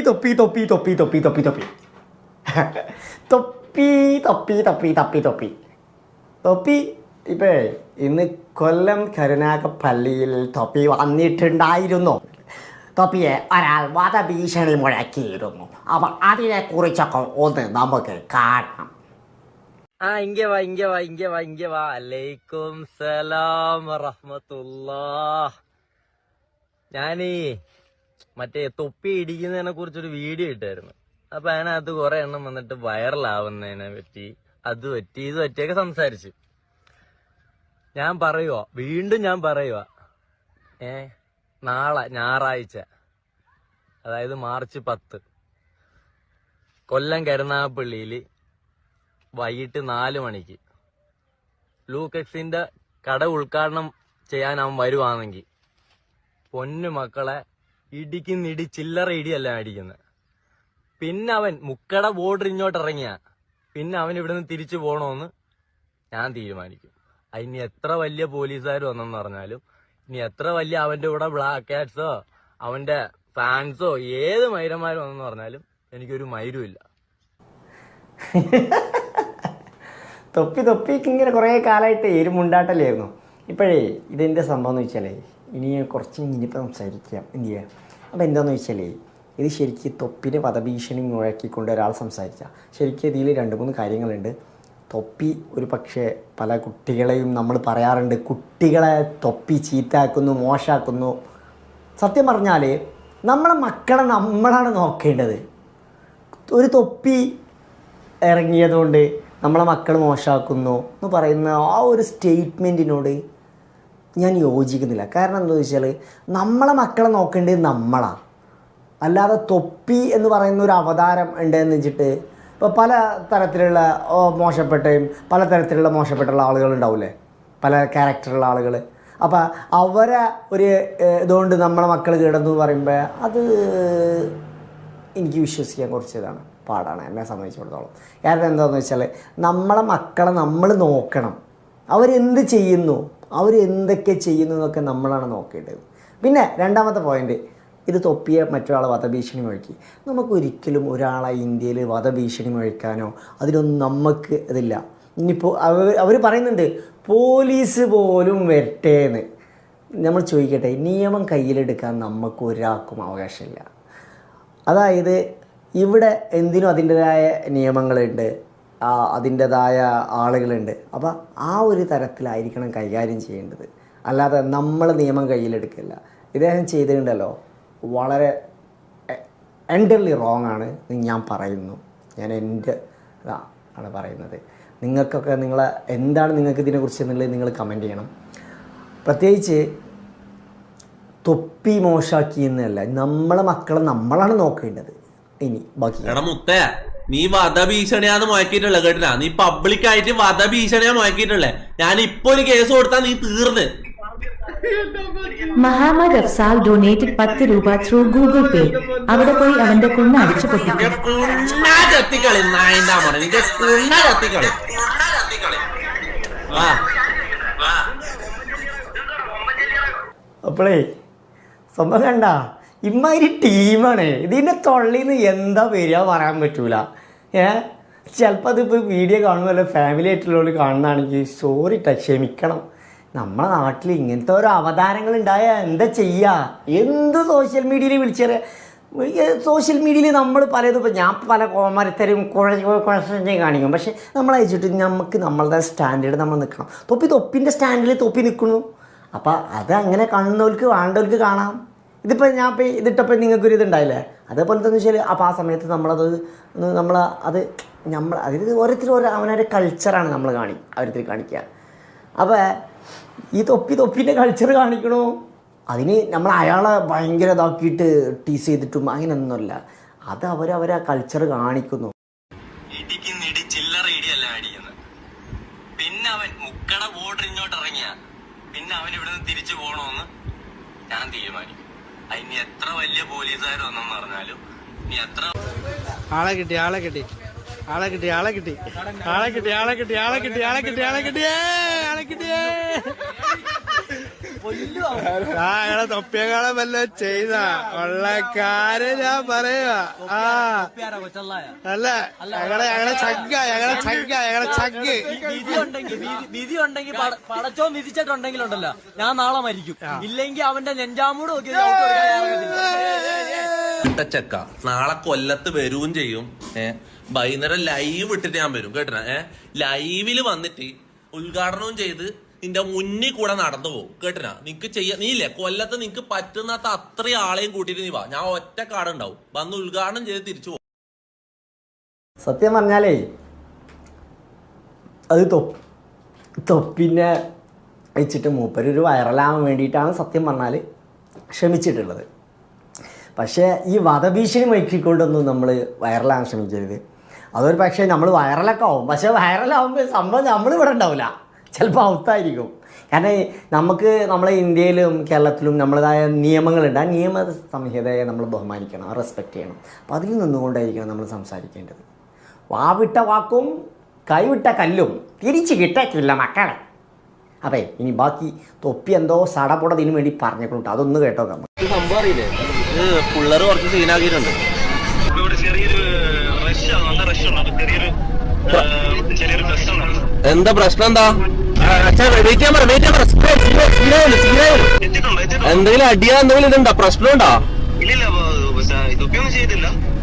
തൊപ്പി തൊപ്പി തൊപ്പി തൊപ്പി തൊപ്പി തൊപ്പി തൊപ്പി. തൊപ്പി തൊപ്പി തൊപ്പി തൊപ്പി തൊപ്പി. തൊപ്പി ഇപ്പേ ഇന്ന് കൊല്ലം കരുനാഗപ്പള്ളിയിൽ തൊപ്പി വന്നിട്ടുണ്ടായിരുന്നു. തൊപ്പിയെ ഒരാൾ വധഭീഷണി മുഴക്കിയിരുന്നു. അപ്പൊ അതിനെക്കുറിച്ചൊക്കെ ഒന്ന് നമുക്ക് കാണാം. ആ ഇങ്ങ വാ ഇങ്ങ വാ ഇങ്ങ വാ ഇങ്ങ വാ. അലൈക്കും സലാം റഹ്മത്തുല്ലാ ഞാനീ മറ്റേ തൊപ്പി ഇടിക്കുന്നതിനെ കുറിച്ചൊരു വീഡിയോ ഇട്ടായിരുന്നു. അപ്പൊ അതിനകത്ത് കുറെ എണ്ണം വന്നിട്ട് വൈറലാവുന്നതിനെ പറ്റി അത് പറ്റി ഇത് പറ്റിയൊക്കെ സംസാരിച്ചു. ഞാൻ പറയുക വീണ്ടും ഞാൻ പറയുക ഏ നാളെ ഞായറാഴ്ച അതായത് മാർച്ച് പത്ത് കൊല്ലം കരുനാഗപ്പള്ളിയിൽ വൈകിട്ട് നാല് മണിക്ക് ലൂക്കക്സിന്റെ കട ഉദ്ഘാടനം ചെയ്യാൻ അവൻ വരുവാണെങ്കിൽ പൊന്നു മക്കളെ ഇടിക്കുന്നിടി ചില്ലറ ഇടിയല്ല അടിക്കുന്നത് പിന്നെ അവൻ മുക്കട ബോർഡർ ഇങ്ങോട്ട് ഇറങ്ങിയ. പിന്നെ അവൻ ഇവിടുന്ന് തിരിച്ചു പോകണമെന്ന് ഞാൻ തീരുമാനിക്കും. അതിന് എത്ര വലിയ പോലീസുകാർ വന്നെന്ന് പറഞ്ഞാലും ഇനി എത്ര വലിയ അവന്റെ കൂടെ ബ്ലാക്ക് കാറ്റ്സോ അവന്റെ ഫാൻസോ ഏത് മൈരന്മാർ വന്നെന്ന് പറഞ്ഞാലും എനിക്കൊരു മൈരും ഇല്ല. തൊപ്പി തൊപ്പിക്ക് ഇങ്ങനെ കുറേ കാലമായിട്ട് എരുമുണ്ടാട്ടല്ലായിരുന്നു ഇപ്പോഴേ ഇതിന്റെ സംഭവം എന്ന് വെച്ചാലേ ഇനി കുറച്ച് കഴിഞ്ഞിട്ട് സംസാരിക്കാം. എന്ത് ചെയ്യാം? അപ്പോൾ എന്താണെന്ന് വെച്ചാലേ ഇത് ശരിക്കും തൊപ്പിന് വധഭീഷണി മുഴക്കിക്കൊണ്ട് ഒരാൾ സംസാരിച്ച. ശരിക്കും ഇതിൽ രണ്ട് മൂന്ന് കാര്യങ്ങളുണ്ട്. തൊപ്പി ഒരു പക്ഷേ പല കുട്ടികളെയും നമ്മൾ പറയാറുണ്ട് കുട്ടികളെ തൊപ്പി ചീത്താക്കുന്നു മോശമാക്കുന്നു സത്യം പറഞ്ഞാൽ നമ്മളെ മക്കളെ നമ്മളാണ് നോക്കേണ്ടത്. ഒരു തൊപ്പി ഇറങ്ങിയതുകൊണ്ട് നമ്മളെ മക്കൾ മോശമാക്കുന്നു എന്ന് പറയുന്ന ആ ഒരു സ്റ്റേറ്റ്മെന്റിനോട് ഞാൻ യോജിക്കുന്നില്ല. കാരണം എന്താ വെച്ചാൽ നമ്മളെ മക്കളെ നോക്കേണ്ടത് നമ്മളാണ് അല്ലാതെ തൊപ്പി എന്ന് പറയുന്ന ഒരു അവതാരം ഉണ്ടെന്ന് വെച്ചിട്ട് ഇപ്പോൾ പല തരത്തിലുള്ള മോശപ്പെട്ടയും പല തരത്തിലുള്ള മോശപ്പെട്ടുള്ള ആളുകൾ ഉണ്ടാവില്ലേ പല ക്യാരക്ടറുള്ള ആളുകൾ അപ്പോൾ അവരെ ഒരു ഇതുകൊണ്ട് നമ്മളെ മക്കൾ കേടെന്ന് പറയുമ്പോൾ അത് എനിക്ക് വിശ്വസിക്കാൻ കുറച്ച് ഇതാണ് പാടാണ് എന്നെ സംബന്ധിച്ചിടത്തോളം. കാരണം എന്താണെന്ന് വെച്ചാൽ നമ്മളെ മക്കളെ നമ്മൾ നോക്കണം. അവരെന്ത് ചെയ്യുന്നു? അവരെന്തൊക്കെ ചെയ്യുന്നു എന്നൊക്കെ നമ്മളാണ് നോക്കേണ്ടത്. പിന്നെ രണ്ടാമത്തെ പോയിന്റ് ഇത് തൊപ്പിയ മറ്റൊരാളെ വധഭീഷണി മുഴക്കി. നമുക്കൊരിക്കലും ഒരാളെ ഇന്ത്യയിൽ വധഭീഷണി മുഴക്കാനോ അതിനൊന്നും നമുക്ക് ഇതില്ല. ഇനിയിപ്പോൾ അവർ അവർ പറയുന്നുണ്ട് പോലീസ് പോലും വരട്ടെ എന്ന് നമ്മൾ ചോദിക്കട്ടെ നിയമം കയ്യിലെടുക്കാൻ നമുക്ക് ഒരാൾക്കും അവകാശമില്ല. അതായത് ഇവിടെ എന്തിനും അതിന്റെതായ നിയമങ്ങളുണ്ട്. അതിന്റെതായ ആളുകളുണ്ട്. അപ്പോൾ ആ ഒരു തരത്തിലായിരിക്കണം കൈകാര്യം ചെയ്യേണ്ടത്. അല്ലാതെ നമ്മൾ നിയമം കയ്യിലെടുക്കില്ല. ഇദ്ദേഹം ചെയ്തിട്ടുണ്ടല്ലോ വളരെ എന്റർലി റോങ് ആണ് ഞാൻ പറയുന്നു. ഞാൻ എന്റെ ആണ് പറയുന്നത്. നിങ്ങൾക്കൊക്കെ നിങ്ങളെ എന്താണ് നിങ്ങൾക്ക് ഇതിനെക്കുറിച്ച് എന്നുള്ളത് നിങ്ങൾ കമന്റ് ചെയ്യണം. പ്രത്യേകിച്ച് തൊപ്പി മോശാക്കി എന്നല്ല നമ്മളെ മക്കളെ നമ്മളാണ് നോക്കേണ്ടത്. ഇനി ബാക്കി. നീ വധഭീഷണിയാന്ന് മുഴക്കിയിട്ടുള്ള കേട്ടില്ല. നീ പബ്ലിക് ആയിട്ട് വധഭീഷണിയാ മുഴക്കിയിട്ടുള്ളേ. ഞാൻ ഇപ്പൊ ഒരു കേസ് കൊടുത്താ നീ തീർന്ന്. മഹാമദ് അഫ്സാൽ ഡൊനേറ്റഡ് പത്ത് രൂപ ത്രൂ ഗൂഗിൾ പേ അവിടെ പോയി അവന്റെ കുണ്ണ അടിച്ചു പൊട്ടിക്കും. സ്വന്തം ചത്തിക്കളി നായന്റെ മോനെ? നിന്റെ കുണ്ണ ചത്തിക്കളി. ആ. അപ്പോളേ സംഭവം കണ്ട? ഇമ്മാതിരി ടീമാണ്. ഇതിന്റെ തൊള്ളിന്ന് എന്താ വരിക പറയാൻ പറ്റൂല. ഏ? ചിലപ്പോൾ അതിപ്പോൾ വീഡിയോ കാണുമല്ലോ ഫാമിലി ആയിട്ടുള്ളവർ കാണുന്നതാണെങ്കിൽ സോറി ട്ടോ ക്ഷമിക്കണം. നമ്മളെ നാട്ടിൽ ഇങ്ങനത്തെ ഓരോ അവതാരങ്ങൾ ഉണ്ടായാൽ എന്താ ചെയ്യുക എന്ത് സോഷ്യൽ മീഡിയയിൽ വിളിച്ചറിയ സോഷ്യൽ മീഡിയയിൽ നമ്മൾ പലതും ഇപ്പോൾ ഞാൻ പല കോമരത്തരും കുഴഞ്ഞ് കാണിക്കും. പക്ഷേ നമ്മൾ അയച്ചിട്ട് നമുക്ക് നമ്മളുടെ സ്റ്റാൻഡേർഡ് നമ്മൾ നിൽക്കണം തൊപ്പി തൊപ്പിന്റെ സ്റ്റാൻഡേർഡിൽ തൊപ്പി നിൽക്കുന്നു അപ്പോൾ അത് അങ്ങനെ കാണുന്നവർക്ക് വേണ്ടവർക്ക് കാണാം. ഇതിപ്പോൾ ഞാൻ ഇപ്പോൾ ഇതിട്ടപ്പോൾ നിങ്ങൾക്കൊരു ഇതുണ്ടായില്ലേ? അതേപോലെ തന്നെ വെച്ചാൽ അപ്പോൾ ആ സമയത്ത് നമ്മളത് നമ്മൾ അത് നമ്മൾ അതായത് ഓരോരുത്തരും ഓരോ അവനൊരു കൾച്ചറാണ് നമ്മൾ കാണി ഓരോരുത്തർ കാണിക്കുക അപ്പോൾ ഈ തൊപ്പി തൊപ്പിന്റെ കൾച്ചർ കാണിക്കണോ? അതിന് നമ്മൾ അയാളെ ഭയങ്കര ഇതാക്കിയിട്ട് ടീസ് ചെയ്തിട്ടും അങ്ങനെയൊന്നുമല്ല. അത് അവരവരെ കൾച്ചർ കാണിക്കുന്നു. പിന്നെ അവൻ മുക്കട ബോർഡർ ഇങ്ങോട്ട് ഇറങ്ങിയ പിന്നെ അവൻ ഇവിടുന്ന് തിരിച്ചു പോകണമെന്ന് ഞാൻ തീരുമാനിക്കും. അതിന് എത്ര വലിയ പോലീസുകാർ വന്നെന്ന് പറഞ്ഞാലും ഇനി എത്ര ആളെ കിട്ടി ആളെ കിട്ടി. ആളെ കിട്ടി ആളെ കിട്ടി. ആളെ കിട്ടി ആളെ കിട്ടി ആളെ കിട്ടി ആളെ കിട്ടി ആളെ കിട്ടി ഏ, ആളെ കിട്ടിയേ. ആ ഞങ്ങളെ തൊപ്പിയെക്കാളെ വല്ല ചെയ്ത. ഉള്ളക്കാര് ഞാൻ പറയുക ആ. അല്ല ഞങ്ങളെ ഞങ്ങളെ ചങ്ക ഞങ്ങളെ ചങ്ക ഞങ്ങളെ ചങ്ക് വിധി ഉണ്ടെങ്കിൽ പടച്ചോ വിധിച്ചിട്ടുണ്ടെങ്കിലുണ്ടല്ലോ. ഞാൻ നാളെ മരിക്കും. ഇല്ലെങ്കിൽ അവന്റെ നെഞ്ചാമൂട് നോക്കി ചെക്ക നാളെ കൊല്ലത്ത് വരും ചെയ്യും. ഏഹ് വൈകുന്നേരം ലൈവ് ഇട്ടിട്ട് ഞാൻ വരും കേട്ടോ ഏഹ് ലൈവിൽ വന്നിട്ട് ഉദ്ഘാടനവും ചെയ്ത് നിന്റെ മുന്നിൽ കൂടെ നടന്നു പോകും. കേട്ടിനാ? നിനക്ക് ചെയ്യാ നീ ഇല്ലേ കൊല്ലത്ത് നിനക്ക് പറ്റുന്നാത്ത അത്രയും ആളെയും കൂട്ടിയിട്ട് നീ വാ. ഞാൻ ഒറ്റ കാട് ഉണ്ടാവും വന്ന് ഉദ്ഘാടനം ചെയ്ത് തിരിച്ചു പോകും. സത്യം പറഞ്ഞാലേ അത് തൊപ്പ് തൊപ്പിനെ വെച്ചിട്ട് മൂപ്പരൊരു വൈറലാകാൻ വേണ്ടിയിട്ടാണ് സത്യം പറഞ്ഞാൽ ക്ഷമിച്ചിട്ടുള്ളത് പക്ഷേ ഈ വധഭീഷണി മയക്കിക്കൊണ്ടൊന്നും നമ്മൾ വൈറലാകാൻ ശ്രമിക്കരുത്. അതൊരു പക്ഷേ നമ്മൾ വൈറലൊക്കെ ആവും. പക്ഷേ വൈറലാവുമ്പോൾ സംഭവം നമ്മളിവിടെ ഉണ്ടാവില്ല ചിലപ്പോൾ ഔത്തായിരിക്കും കാരണം നമുക്ക് നമ്മളെ ഇന്ത്യയിലും കേരളത്തിലും നമ്മളതായ നിയമങ്ങളുണ്ട്. ആ നിയമ സംഹിതയെ നമ്മൾ ബഹുമാനിക്കണം റെസ്പെക്റ്റ് ചെയ്യണം. അപ്പോൾ അതിൽ നിന്നുകൊണ്ടായിരിക്കണം നമ്മൾ സംസാരിക്കേണ്ടത്. വാവിട്ട വാക്കും കൈവിട്ട കല്ലും തിരിച്ച് കിട്ടേക്കില്ല മക്കളെ. അതെ ഇനി ബാക്കി തൊപ്പി എന്തോ സടപുടതിന് വേണ്ടി പറഞ്ഞേക്കുന്നുണ്ട് അതൊന്ന് കേട്ടോ നമ്മൾ സംഭവം അറിയില്ലേ? പിള്ളേർ കുറച്ച് സീനാക്കിയിട്ടുണ്ട് ചെറിയൊരു റഷ് റഷ് ഉണ്ട് ചെറിയൊരു എന്താ പ്രശ്നം എന്താ? എന്തെങ്കിലും അടിയാ എന്തെങ്കിലും ഇതുണ്ടോ? പ്രശ്നമുണ്ടോ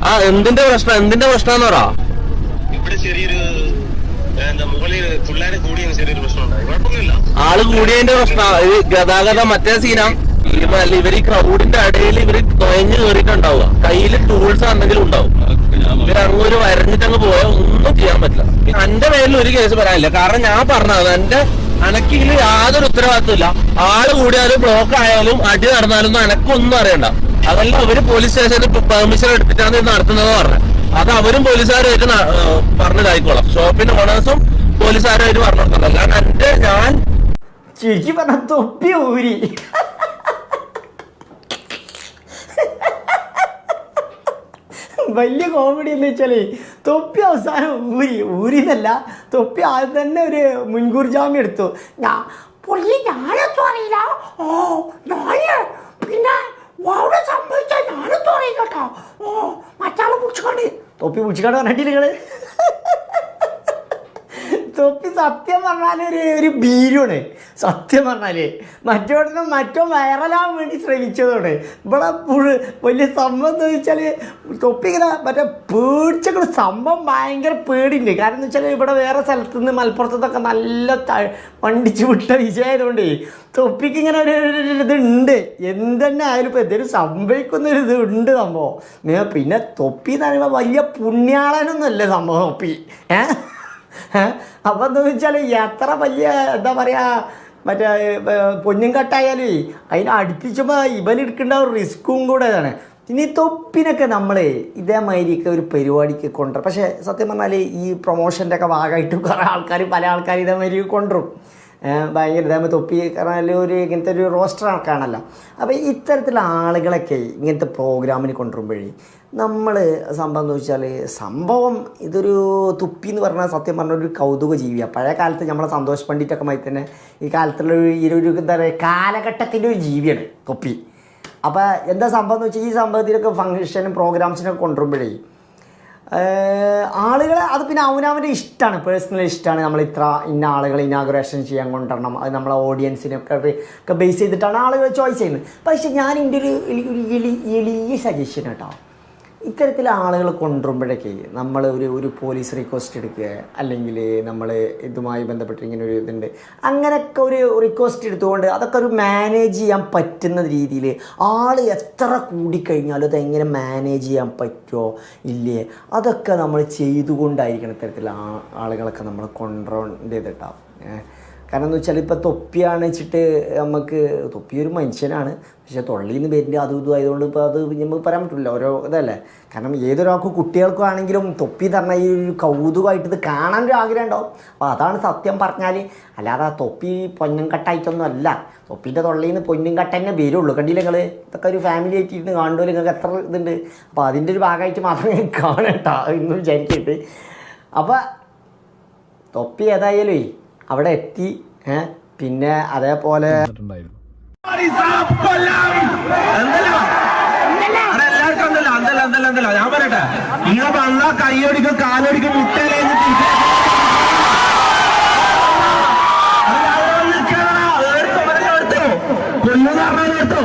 ആ എന്തിന്റെ പ്രശ്നം? എന്തിന്റെ പ്രശ്നം പറ ആൾ കൂടിയതിന്റെ പ്രശ്ന. ഇത് ഗതാഗതം മറ്റേ സീനാ. ഇവർ ഈ ക്രൗഡിന്റെ ഇടയിൽ ഇവർ തൊയഞ്ഞു കയറിയിട്ടുണ്ടാവുക കയ്യിൽ ടൂൾസ് എന്തെങ്കിലും ഉണ്ടാവും. ഇവർ ഒരു വരഞ്ഞിട്ട് അങ്ങ് പോയാൽ ഒന്നും ചെയ്യാൻ പറ്റില്ല. എന്റെ പേരിൽ ഒരു കേസ് പറയാനില്ല. കാരണം ഞാൻ പറഞ്ഞത് എന്റെ അനക്കിൽ യാതൊരു ഉത്തരവാദിത്തമില്ല ആൾ കൂടിയാലും ബ്ലോക്ക് ആയാലും അടി നടന്നാലും അനക്കൊന്നും അറിയണ്ട. അതല്ല അവർ പോലീസ് സ്റ്റേഷനിൽ പെർമിഷൻ എടുത്തിട്ടാണ് ഇത് നടത്തുന്നത് പറഞ്ഞത് അത് അവരും പോലീസുകാരുമായിട്ട് പറഞ്ഞതായിക്കോളാം ഷോപ്പിന്റെ ഓണേഴ്സും പോലീസുകാരുമായിട്ട് പറഞ്ഞു കൊടുക്കണം. കാരണം എന്റെ ഞാൻ ചേച്ചി പറഞ്ഞ തൊപ്പി ഊരി. വലിയ കോമഡി എന്ന് വെച്ചാൽ തൊപ്പി അവസാനം ഊരി ഊരിന്നല്ല തൊപ്പി ആദ്യം തന്നെ ഒരു മുൻകൂർ ജാമ്യം എടുത്തു. ഞാൻ പുള്ളി ഞാനൊന്നും അറിയില്ല? ഓ ഞാൻ പിന്നെ അവിടെ സംഭവിച്ച ഞാനൊന്നും അറിയില്ല കേട്ടോ. ഓ മറ്റാളെ പിടിച്ചുകൊണ്ട്. തൊപ്പി പിടിച്ചുകൊണ്ട് പറഞ്ഞിട്ടില്ല നിങ്ങൾ? തൊപ്പി സത്യം പറഞ്ഞാൽ ഒരു ഒരു ഭീരുവാണ്. സത്യം പറഞ്ഞാൽ മറ്റോടൊന്നും മറ്റോ വൈറലാവാൻ വേണ്ടി ശ്രമിച്ചതോടെ ഇവിടെ വലിയ സംഭവം എന്ന് വെച്ചാൽ തൊപ്പി ഇങ്ങനെ മറ്റേ പേടിച്ചൊക്കെ സംഭവം ഭയങ്കര പേടിയുണ്ട്. കാരണം എന്ന് വെച്ചാൽ ഇവിടെ വേറെ സ്ഥലത്ത് നിന്ന് മലപ്പുറത്തൊക്കെ നല്ല വണ്ടിച്ച് വിട്ട വിജയമായതുകൊണ്ട് തൊപ്പിക്ക് ഇങ്ങനെ ഒരു ഇതുണ്ട്. എന്തെന്നെ ആയാലും ഇപ്പോൾ എന്തെങ്കിലും സംഭവിക്കുന്ന ഒരു ഇത് ഉണ്ട് സംഭവം. പിന്നെ തൊപ്പി എന്ന് പറയുമ്പോൾ വലിയ പുണ്യാളനൊന്നുമല്ലേ സംഭവം തൊപ്പി. ഏഹ് അപ്പം എന്താ വെച്ചാൽ എത്ര വലിയ എന്താ പറയാ മറ്റേ പൊന്നും കട്ടായാലേ അതിനെ അടുപ്പിച്ചപ്പോ ഇവൻ എടുക്കേണ്ട ഒരു റിസ്ക്കും കൂടെ ഇതാണ്. ഇനി തൊപ്പിനൊക്കെ നമ്മൾ ഇതേമാതിരിയൊക്കെ ഒരു പരിപാടിക്ക് കൊണ്ടുവരും. പക്ഷേ സത്യം പറഞ്ഞാൽ ഈ പ്രൊമോഷന്റെ ഒക്കെ ഭാഗമായിട്ട് കുറേ ആൾക്കാർ പല ആൾക്കാർ ഇതേമാതിരി കൊണ്ടുവരും. ഭയങ്കര ഇതേമാതിരി തൊപ്പി കാരണം ഒരു ഇങ്ങനത്തെ ഒരു റോസ്റ്റർ കാണല്ലോ അപ്പോൾ ഇത്തരത്തിലുള്ള ആളുകളൊക്കെ ഇങ്ങനത്തെ പ്രോഗ്രാമിന് കൊണ്ടുവരുമ്പോഴേ നമ്മൾ സംഭവം എന്ന് വെച്ചാൽ സംഭവം ഇതൊരു തുപ്പി എന്ന് പറഞ്ഞാൽ സത്യം പറഞ്ഞ ഒരു കൗതുക ജീവിയാണ് പഴയ കാലത്ത് നമ്മളെ സന്തോഷ് പണ്ഡിറ്റൊക്കെ മായി തന്നെ ഈ കാലത്തുള്ള ഒരു ഒരു എന്താ പറയുക കാലഘട്ടത്തിന്റെ ഒരു ജീവിയാണ് തൊപ്പി. അപ്പോൾ എന്താ സംഭവം എന്ന് വെച്ചാൽ ഈ സംഭവത്തിലൊക്കെ ഫംഗ്ഷനും പ്രോഗ്രാംസിനൊക്കെ കൊണ്ടുവരുമ്പോഴേ ആളുകൾ അത് പിന്നെ അവനവന്റെ ഇഷ്ടമാണ് പേഴ്സണൽ ഇഷ്ടമാണ് നമ്മൾ ഇത്ര ഇന്ന ആളുകൾ ഇനാഗുറേഷൻ ചെയ്യാൻ കൊണ്ടുവരണം. അത് നമ്മളെ ഓഡിയൻസിനൊക്കെ ഒക്കെ ബേസ് ചെയ്തിട്ടാണ് ആളുകൾ ചോയ്സ് ചെയ്യുന്നത്. പക്ഷേ ഞാൻ എന്റെ ഒരു എളി എളിയ സജഷൻ കേട്ടോ. ഇത്തരത്തിൽ ആളുകൾ കൊണ്ടുവരുമ്പോഴേക്ക് നമ്മൾ ഒരു ഒരു പോലീസ് റിക്വസ്റ്റ് എടുക്കുക അല്ലെങ്കിൽ നമ്മൾ ഇതുമായി ബന്ധപ്പെട്ട് ഇങ്ങനെ ഒരു ഇതുണ്ട്. അങ്ങനെയൊക്കെ ഒരു റിക്വസ്റ്റ് എടുത്തുകൊണ്ട് അതൊക്കെ ഒരു മാനേജ് ചെയ്യാൻ പറ്റുന്ന രീതിയിൽ ആൾ എത്ര കൂടിക്കഴിഞ്ഞാലും അത് എങ്ങനെ മാനേജ് ചെയ്യാൻ പറ്റുമോ ഇല്ലേ? അതൊക്കെ നമ്മൾ ചെയ്തുകൊണ്ടായിരിക്കണം ഇത്തരത്തിൽ ആളുകളൊക്കെ നമ്മൾ കൊണ്ടുവരേണ്ടത് കേട്ടോ ഏഹ് കാരണം എന്ന് വെച്ചാൽ ഇപ്പോൾ തൊപ്പിയാണ് വെച്ചിട്ട് നമുക്ക് തൊപ്പി ഒരു മനുഷ്യനാണ്. പക്ഷേ തൊള്ളിയിൽ നിന്ന് വരുന്നത് അതും ഇതും ആയതുകൊണ്ട് ഇപ്പോൾ അത് നമുക്ക് പറയാൻ പറ്റില്ല ഓരോ ഇതല്ലേ? കാരണം ഏതൊരാൾക്കും കുട്ടികൾക്കും ആണെങ്കിലും തൊപ്പി എന്ന് ഈ ഒരു കൗതുകമായിട്ട് ഇത് കാണാൻ ഒരു ആഗ്രഹം ഉണ്ടാവും. അപ്പോൾ അതാണ് സത്യം പറഞ്ഞാൽ അല്ലാതെ ആ തൊപ്പി പൊന്നും കട്ടായിട്ടൊന്നും അല്ല. തൊപ്പിന്റെ തൊള്ളിയിൽ നിന്ന് പൊന്നും കട്ട തന്നെ വരുള്ളൂ. കണ്ടില്ല നിങ്ങൾ ഇതൊക്കെ ഒരു ഫാമിലി ആയിട്ട് ഇരുന്ന് കാണുമ്പോൾ നിങ്ങൾക്ക് എത്ര ഇതുണ്ട്? അപ്പോൾ അതിന്റെ ഒരു ഭാഗമായിട്ട് മാത്രമേ കാണട്ടോ എന്ന് വിചാരിച്ചിട്ട് അപ്പോൾ തൊപ്പി ഏതായാലും അവിടെ എത്തി പിന്നെ അതേപോലെ ഞാൻ പറയട്ടെ വന്ന കൈയൊടിക്കും കാലൊടിക്കും എടുത്തോ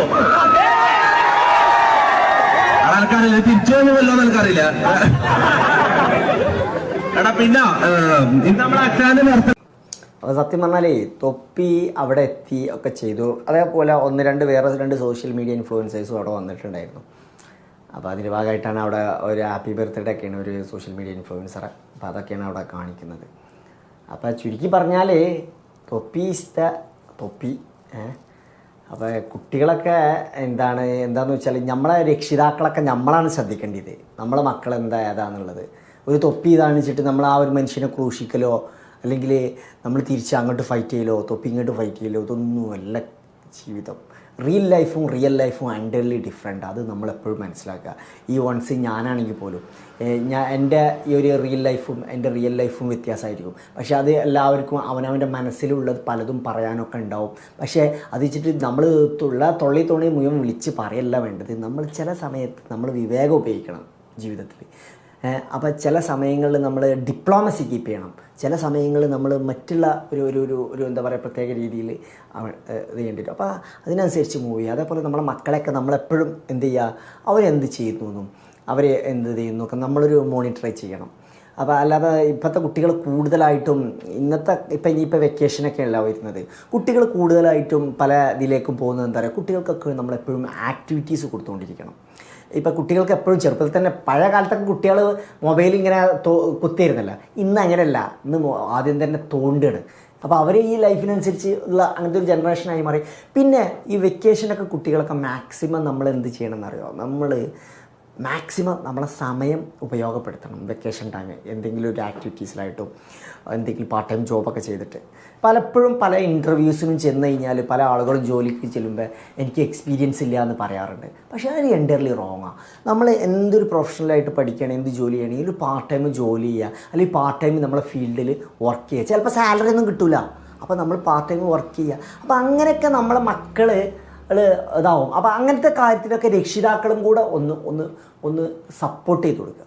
ആൾക്കാരില്ല തിരിച്ചു പോകുമല്ലോ എനിക്കറിയില്ല എടാ പിന്നെ ഇന്ന് നമ്മളെ അച്ഛാന്റെ നിർത്ത അപ്പോൾ സത്യം പറഞ്ഞാലേ തൊപ്പി അവിടെ എത്തി ഒക്കെ ചെയ്തു. അതേപോലെ ഒന്ന് രണ്ട് വേറെ രണ്ട് സോഷ്യൽ മീഡിയ ഇൻഫ്ലുവൻസേഴ്സും അവിടെ വന്നിട്ടുണ്ടായിരുന്നു. അപ്പോൾ അതിന്റെ ഭാഗമായിട്ടാണ് അവിടെ ഒരു ഹാപ്പി ബർത്ത്ഡേ ഒക്കെയാണ് ഒരു സോഷ്യൽ മീഡിയ ഇൻഫ്ലുവൻസർ അപ്പോൾ അതൊക്കെയാണ് അവിടെ കാണിക്കുന്നത്. അപ്പോൾ ചുരുക്കി പറഞ്ഞാൽ തൊപ്പി ദ തൊപ്പി അപ്പോൾ കുട്ടികളൊക്കെ എന്താണ് എന്താണെന്ന് വെച്ചാൽ നമ്മളെ രക്ഷിതാക്കളൊക്കെ നമ്മളാണ് ശ്രദ്ധിക്കേണ്ടത്. നമ്മളെ മക്കൾ എന്താ ഒരു തൊപ്പി ഇതാണിച്ചിട്ട് നമ്മൾ ആ ഒരു മനുഷ്യനെ ക്രൂശിക്കലോ അല്ലെങ്കിൽ നമ്മൾ തിരിച്ച് അങ്ങോട്ട് ഫൈറ്റ് ചെയ്യലോ തൊപ്പി ഇങ്ങോട്ട് ഫൈറ്റ് ചെയ്യലോ ഇതൊന്നുമല്ല ജീവിതം. റിയൽ ലൈഫും റിയൽ ലൈഫും അൻഡർലി ഡിഫറെന്റ് അത് നമ്മളെപ്പോഴും മനസ്സിലാക്കുക. ഈ വൺസ് ഞാനാണെങ്കിൽ പോലും ഞാൻ എന്റെ ഈ ഒരു റിയൽ ലൈഫും എന്റെ റിയൽ ലൈഫും വ്യത്യാസമായിരിക്കും. പക്ഷേ അത് എല്ലാവർക്കും അവനവന്റെ മനസ്സിലുള്ളത് പലതും പറയാനൊക്കെ ഉണ്ടാവും. പക്ഷേ അത് വെച്ചിട്ട് നമ്മൾ തുള്ള തൊള്ളി തുണി മുഴുവൻ വിളിച്ച് പറയല്ല വേണ്ടത്. നമ്മൾ ചില സമയത്ത് നമ്മൾ വിവേകം ഉപയോഗിക്കണം ജീവിതത്തിൽ. അപ്പോൾ ചില സമയങ്ങളിൽ നമ്മൾ ഡിപ്ലോമസി കീപ്പ് ചെയ്യണം. ചില സമയങ്ങളിൽ നമ്മൾ മറ്റുള്ള ഒരു ഒരു ഒരു ഒരു എന്താ പറയുക പ്രത്യേക രീതിയിൽ ചെയ്യേണ്ടി അപ്പോൾ അതിനനുസരിച്ച് മൂവ് ചെയ്യുക. അതേപോലെ നമ്മുടെ മക്കളെയൊക്കെ നമ്മളെപ്പോഴും എന്ത് ചെയ്യുക? അവരെന്ത് ചെയ്യുന്നു എന്നും അവരെ എന്ത് ചെയ്യുന്നു ഒക്കെ നമ്മളൊരു മോണിറ്റർ ചെയ്യണം. അപ്പോൾ അല്ലാതെ ഇപ്പോഴത്തെ കുട്ടികൾ കൂടുതലായിട്ടും ഇന്നത്തെ ഇപ്പം ഇനിയിപ്പോൾ വെക്കേഷനൊക്കെ അല്ല വരുന്നത്. കുട്ടികൾ കൂടുതലായിട്ടും പല ഇതിലേക്കും പോകുന്നത് എന്താ പറയുക കുട്ടികൾക്കൊക്കെ നമ്മളെപ്പോഴും ആക്ടിവിറ്റീസ് കൊടുത്തുകൊണ്ടിരിക്കണം. ഇപ്പം കുട്ടികൾക്ക് എപ്പോഴും ചെറുപ്പത്തിൽ തന്നെ പഴയ കാലത്തൊക്കെ കുട്ടികൾ മൊബൈൽ ഇങ്ങനെ കുത്തിയിരുന്നല്ല. ഇന്ന് അങ്ങനെയല്ല. ഇന്ന് ആദ്യം തന്നെ തോണ്ടുകയാണ് അപ്പോൾ അവർ ഈ ലൈഫിനനുസരിച്ച് ഉള്ള അങ്ങനത്തെ ഒരു ജനറേഷനായി മാറി. പിന്നെ ഈ വെക്കേഷനൊക്കെ കുട്ടികളൊക്കെ മാക്സിമം നമ്മൾ എന്ത് ചെയ്യണം നമ്മൾ മാക്സിമം നമ്മളെ സമയം ഉപയോഗപ്പെടുത്തണം വെക്കേഷൻ ടൈം എന്തെങ്കിലും ഒരു ആക്ടിവിറ്റീസിലായിട്ടും എന്തെങ്കിലും പാർട്ട് ടൈം ജോബൊക്കെ ചെയ്തിട്ട്. പലപ്പോഴും പല ഇന്റർവ്യൂസിനും ചെന്ന് കഴിഞ്ഞാൽ പല ആളുകളും ജോലിക്ക് ചെല്ലുമ്പോൾ എനിക്ക് എക്സ്പീരിയൻസ് ഇല്ല എന്ന് പറയാറുണ്ട്. പക്ഷേ അത് എന്റർലി റോങ്ങാണ് നമ്മൾ എന്തൊരു പ്രൊഫഷണലായിട്ട് പഠിക്കുകയാണെങ്കിൽ എന്ത് ജോലി ചെയ്യണമെങ്കിൽ ഒരു പാർട്ട് ടൈം ജോലി ചെയ്യുക അല്ലെങ്കിൽ പാർട്ട് ടൈം നമ്മളെ ഫീൽഡിൽ വർക്ക് ചെയ്യുക. ചിലപ്പോൾ സാലറി ഒന്നും കിട്ടില്ല അപ്പോൾ നമ്മൾ പാർട്ട് ടൈം വർക്ക് ചെയ്യുക. അപ്പോൾ അങ്ങനെയൊക്കെ നമ്മളെ മക്കൾ ഇതാവും. അപ്പോൾ അങ്ങനത്തെ കാര്യത്തിലൊക്കെ രക്ഷിതാക്കളും കൂടെ ഒന്ന് ഒന്ന് ഒന്ന് സപ്പോർട്ട് ചെയ്ത് കൊടുക്കുക.